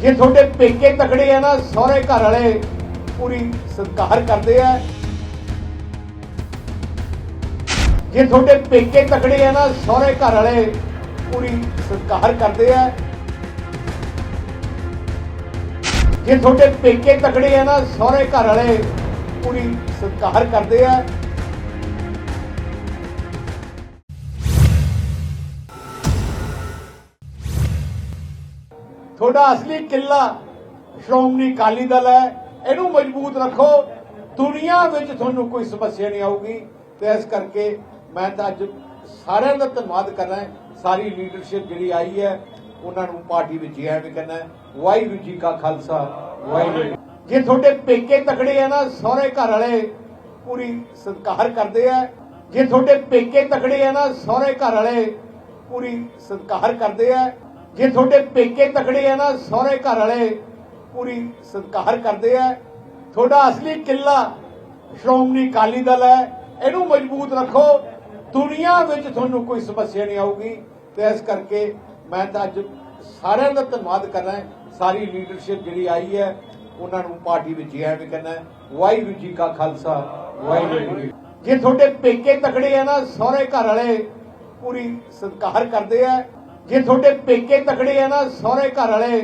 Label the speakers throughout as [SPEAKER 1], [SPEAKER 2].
[SPEAKER 1] ਜੇ ਤੁਹਾਡੇ ਪੇਕੇ ਤਕੜੇ ਆ ਨਾ, ਸਹੁਰੇ ਘਰ ਵਾਲੇ ਪੂਰੀ ਸਤਿਕਾਰ ਕਰਦੇ ਆ। ਜੇ ਤੁਹਾਡੇ ਪੇਕੇ ਤਕੜੇ ਆ ਨਾ, ਸਹੁਰੇ ਘਰ ਵਾਲੇ ਪੂਰੀ ਸਤਿਕਾਰ ਕਰਦੇ ਆ। ਜੇ ਤੁਹਾਡੇ ਪੇਕੇ ਤਕੜੇ ਆ ਨਾ, ਸਹੁਰੇ ਘਰ ਵਾਲੇ ਪੂਰੀ ਸਤਿਕਾਰ ਕਰਦੇ ਆ। ਤੁਹਾਡਾ ਅਸਲੀ ਕਿੱਲਾ ਸ਼੍ਰੋਮਣੀ ਅਕਾਲੀ ਦਲ ਹੈ, ਇਹਨੂੰ ਮਜ਼ਬੂਤ ਰੱਖੋ। ਦੁਨੀਆ ਵਿੱਚ ਤੁਹਾਨੂੰ ਕੋਈ ਸਮੱਸਿਆ ਨਹੀਂ ਆਊਗੀ। ਤੇ ਇਸ ਕਰਕੇ ਮੈਂ ਤਾਂ ਅੱਜ ਸਾਰਿਆਂ ਦਾ ਧੰਨਵਾਦ ਕਰਨਾ ਹੈ। ਸਾਰੀ ਲੀਡਰਸ਼ਿਪ ਜਿਹੜੀ ਆਈ ਹੈ, ਉਹਨਾਂ ਨੂੰ ਪਾਰਟੀ ਵਿੱਚ ਹੀ ਐਵੇਂ ਕਰਨਾ ਵਾਹਿਗੁਰੂ ਜੀ ਕਾ ਖਾਲਸਾ, ਵਾਹਿਗੁਰੂ ਜੀ। ਜੇ ਤੁਹਾਡੇ ਪੇਕੇ ਤਕੜੇ ਆ ਨਾ, ਸਹੁਰੇ ਘਰ ਵਾਲੇ ਪੂਰੀ ਸਤਿਕਾਰ ਕਰਦੇ ਆ। ਜੇ ਤੁਹਾਡੇ ਪੇਕੇ ਤਕੜੇ ਆ ਨਾ, ਸਹੁਰੇ ਘਰ ਵਾਲੇ ਪੂਰੀ ਸਤਿਕਾਰ ਕਰਦੇ ਆ। ਜੇ ਤੁਹਾਡੇ ਪੇਕੇ ਤਕੜੇ ਆ ਨਾ ਸਹੁਰੇ ਘਰ ਵਾਲੇ ਪੂਰੀ ਸਤਿਕਾਰ ਕਰਦੇ ਆ। ਤੁਹਾਡਾ ਅਸਲੀ ਕਿੱਲਾ ਸ਼੍ਰੋਮਣੀ ਅਕਾਲੀ ਦਲ ਹੈ, ਇਹਨੂੰ ਮਜ਼ਬੂਤ ਰੱਖੋ। ਦੁਨੀਆ ਵਿੱਚ ਤੁਹਾਨੂੰ ਕੋਈ ਸਮੱਸਿਆ ਨਹੀਂ ਆਊਗੀ। ਤੇ ਇਸ ਕਰਕੇ ਮੈਂ ਤਾਂ ਅੱਜ ਸਾਰਿਆਂ ਦਾ ਧੰਨਵਾਦ ਕਰਨਾ ਹੈ। ਸਾਰੀ ਲੀਡਰਸ਼ਿਪ ਜਿਹੜੀ ਆਈ ਹੈ, ਉਹਨਾਂ ਨੂੰ ਪਾਰਟੀ ਵਿੱਚ ਹੀ ਵੀ ਕਰਨਾ ਹੈ। ਵਾਹਿਗੁਰੂ ਜੀ ਕਾ ਖਾਲਸਾ, ਵਾਹਿਗੁਰੂ ਜੀ ਜੇ ਤੁਹਾਡੇ ਪੇਕੇ ਤਕੜੇ ਆ ਨਾ ਸਹੁਰੇ ਘਰ ਵਾਲੇ ਪੂਰੀ ਸਤਿਕਾਰ ਕਰਦੇ ਆ। ਜੇ ਤੁਹਾਡੇ ਪੇਕੇ ਤਕੜੇ ਆ ਨਾ ਸਹੁਰੇ ਘਰ ਵਾਲੇ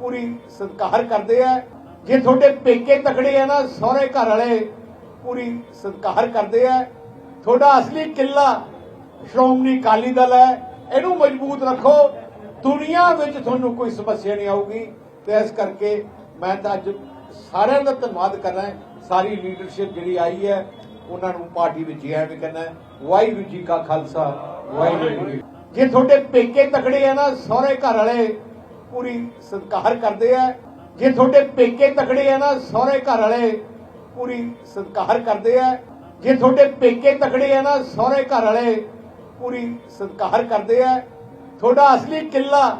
[SPEAKER 1] ਪੂਰੀ ਸਤਿਕਾਰ ਕਰਦੇ ਆ। ਜੇ ਤੁਹਾਡੇ ਪੇਕੇ ਤਕੜੇ ਆ ਨਾ ਸਹੁਰੇ ਘਰ ਵਾਲੇ ਪੂਰੀ ਸਤਿਕਾਰ ਕਰਦੇ ਆ। ਤੁਹਾਡਾ ਅਸਲੀ ਕਿੱਲਾ ਸ਼੍ਰੋਮਣੀ ਅਕਾਲੀ ਦਲ ਹੈ, ਇਹਨੂੰ ਮਜ਼ਬੂਤ ਰੱਖੋ। ਦੁਨੀਆ ਵਿੱਚ ਤੁਹਾਨੂੰ ਕੋਈ ਸਮੱਸਿਆ ਨਹੀਂ ਆਊਗੀ। ਤੇ ਇਸ ਕਰਕੇ ਮੈਂ ਤਾਂ ਅੱਜ ਸਾਰਿਆਂ ਦਾ ਧੰਨਵਾਦ ਕਰਨਾ ਸਾਰੀ ਲੀਡਰਸ਼ਿਪ ਜਿਹੜੀ ਆਈ ਹੈ, ਉਹਨਾਂ ਨੂੰ ਪਾਰਟੀ ਵਿੱਚ ਹੀ ਐਵੇਂ ਕਰਨਾ ਵਾਹਿਗੁਰੂ ਜੀ ਕਾ ਖਾਲਸਾ, ਵਾਹਿਗੁਰੂ ਜੀ ਜੇ ਤੁਹਾਡੇ ਪੇਕੇ ਤਕੜੇ ਆ ਨਾ, ਸਹੁਰੇ ਘਰ ਵਾਲੇ ਪੂਰੀ ਸਤਿਕਾਰ ਕਰਦੇ ਆ। ਜੇ ਤੁਹਾਡੇ ਪੇਕੇ ਤਕੜੇ ਆ ਨਾ, ਸਹੁਰੇ ਘਰ ਵਾਲੇ ਪੂਰੀ ਸਤਿਕਾਰ ਕਰਦੇ ਆ। ਜੇ ਤੁਹਾਡੇ ਪੇਕੇ ਤਕੜੇ ਆ ਨਾ, ਸਹੁਰੇ ਘਰ ਵਾਲੇ ਪੂਰੀ ਸਤਿਕਾਰ ਕਰਦੇ ਆ। ਤੁਹਾਡਾ ਅਸਲੀ ਕਿੱਲਾ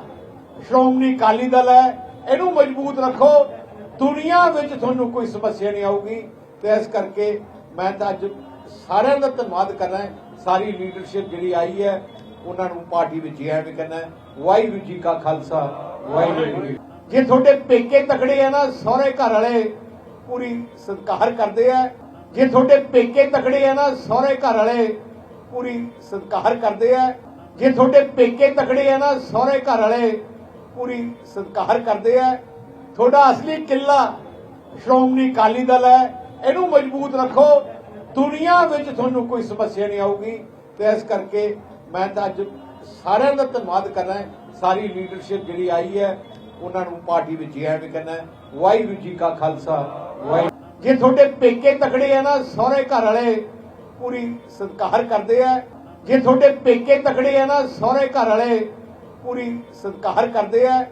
[SPEAKER 1] ਸ਼੍ਰੋਮਣੀ ਅਕਾਲੀ ਦਲ ਹੈ, ਇਹਨੂੰ ਮਜ਼ਬੂਤ ਰੱਖੋ। ਦੁਨੀਆ ਵਿੱਚ ਤੁਹਾਨੂੰ ਕੋਈ ਸਮੱਸਿਆ ਨਹੀਂ ਆਊਗੀ। ਤੇ ਇਸ ਕਰਕੇ ਮੈਂ ਤਾਂ ਅੱਜ ਸਾਰਿਆਂ ਦਾ ਧੰਨਵਾਦ ਕਰਨਾ ਹੈ। ਸਾਰੀ ਲੀਡਰਸ਼ਿਪ ਜਿਹੜੀ ਆਈ ਹੈ ਉਹਨਾਂ ਨੂੰ ਪਾਰਟੀ ਵਿੱਚ ਹੀ ਐਵੇਂ ਕਹਿੰਦਾ ਵਾਹਿਗੁਰੂ ਜੀ ਕਾ ਖਾਲਸਾ, ਵਾਹਿਗੁਰੂ ਜੀ ਜੇ ਤੁਹਾਡੇ ਪੇਕੇ ਤਕੜੇ ਆ ਨਾ ਸਹੁਰੇ ਘਰ ਵਾਲੇ ਪੂਰੀ ਸਤਿਕਾਰ ਕਰਦੇ ਆ। ਜੇ ਤੁਹਾਡੇ ਪੇਕੇ ਤਕੜੇ ਆ ਨਾ ਸਹੁਰੇ ਘਰ ਵਾਲੇ ਪੂਰੀ ਸਤਿਕਾਰ ਕਰਦੇ ਆ। ਜੇ ਤੁਹਾਡੇ ਪੇਕੇ ਤਕੜੇ ਆ ਨਾ ਸਹੁਰੇ ਘਰ ਵਾਲੇ ਪੂਰੀ ਸਤਿਕਾਰ ਕਰਦੇ ਆ। ਤੁਹਾਡਾ ਅਸਲੀ ਕਿੱਲਾ ਸ਼੍ਰੋਮਣੀ ਅਕਾਲੀ ਦਲ ਹੈ, ਇਹਨੂੰ ਮਜ਼ਬੂਤ ਰੱਖੋ। ਦੁਨੀਆ ਵਿੱਚ ਤੁਹਾਨੂੰ ਕੋਈ ਸਮੱਸਿਆ ਨਹੀਂ ਆਊਗੀ। ਤੇ ਇਸ ਕਰਕੇ ਮੈਂ ਤਾਂ ਅੱਜ ਸਾਰਿਆਂ ਦਾ ਧੰਨਵਾਦ ਕਰਨਾ ਹੈ। ਸਾਰੀ ਲੀਡਰਸ਼ਿਪ ਜਿਹੜੀ ਆਈ ਹੈ, ਉਹਨਾਂ ਨੂੰ ਪਾਰਟੀ ਵਿੱਚ ਹੀ ਐਵੇਂ ਕਰਨਾ ਹੈ। ਵਾਹਿਗੁਰੂ ਜੀ ਕਾ ਖਾਲਸਾ, ਵਾਹਿਗੁਰੂ ਜੇ ਤੁਹਾਡੇ ਪੇਕੇ ਤਕੜੇ ਆ ਨਾ, ਸਹੁਰੇ ਘਰ ਵਾਲੇ ਪੂਰੀ ਸਤਿਕਾਰ ਕਰਦੇ ਆ। ਜੇ ਤੁਹਾਡੇ ਪੇਕੇ ਤਕੜੇ ਆ ਨਾ, ਸਹੁਰੇ ਘਰ ਵਾਲੇ ਪੂਰੀ ਸਤਿਕਾਰ ਕਰਦੇ ਆ।